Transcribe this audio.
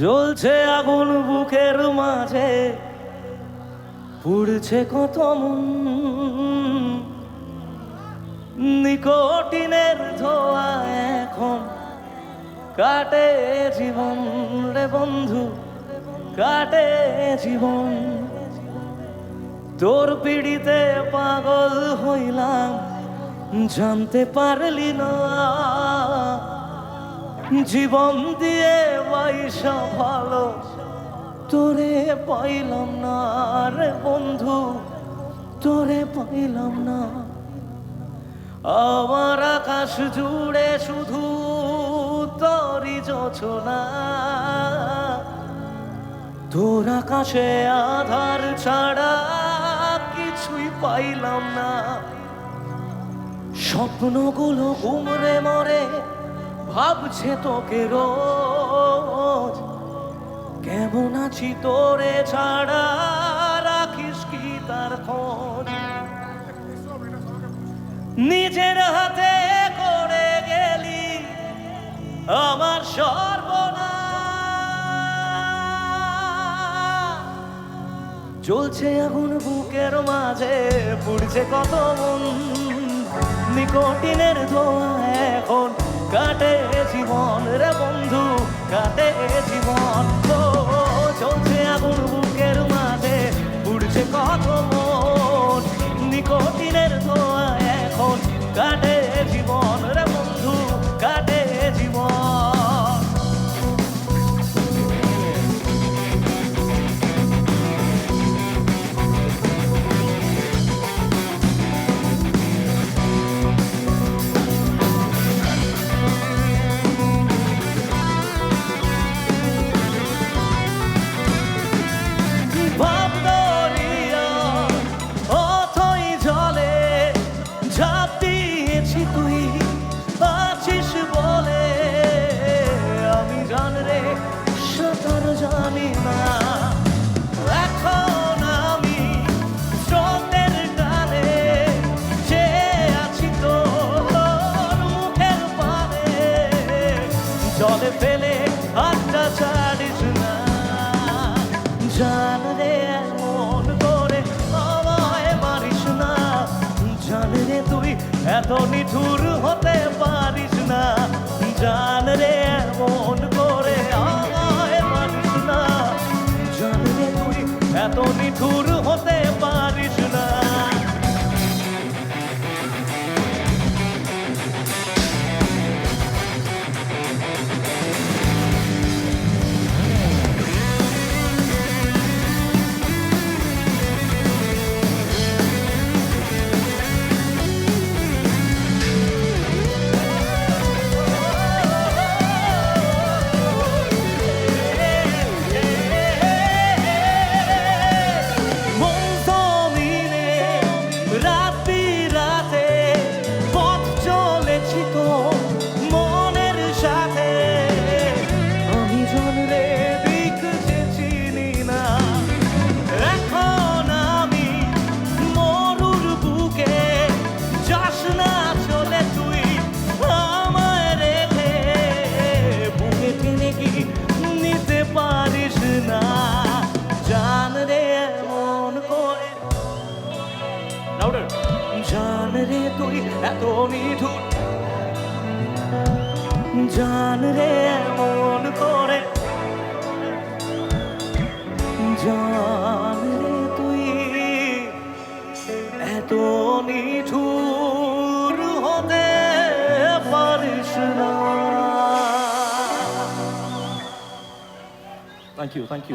জ্বলছে আগুন বুকের মাঝে। পুড়ছে কত নিকটিনের ধোয়া এখন কাটে জীবন রে বন্ধু, কাটে জীবন। তোর পিড়িতে পাগল হইলাম, জানতে পারলি না। জীবন দিয়ে পয়সা ভালো। তোরে পাইলাম না রে বন্ধু, তোরে পাইলাম না। আমার আকাশ জুড়ে শুধু তোরই যোছনা তোর আকাশে আধার ছাড়া কিছুই পাইলাম না। স্বপ্নগুলো ঘুমরে মরে ভাবছে তোকে রোজ। কেমন আছি তোরে ছাড়া রাখিস কি তার খোঁজ? নিজের হাতে করে গেলি আমার সর্বনা চলছে আগুন বুকের মাঝে, পুড়ছে কত মন। নিকটিনের ধোয়া এখন কাটে জীবন রে বন্ধু। Chỉ এত নিঠুর হতে পারিস না, জান রে মন করে আমায় মারিস না। জান রে তুই এত নিঠুর হতে তুই এত নিঠুর। জান রে মন করে। জান রে তুই এত নিঠুর হতে পারিস না। Thank you thank you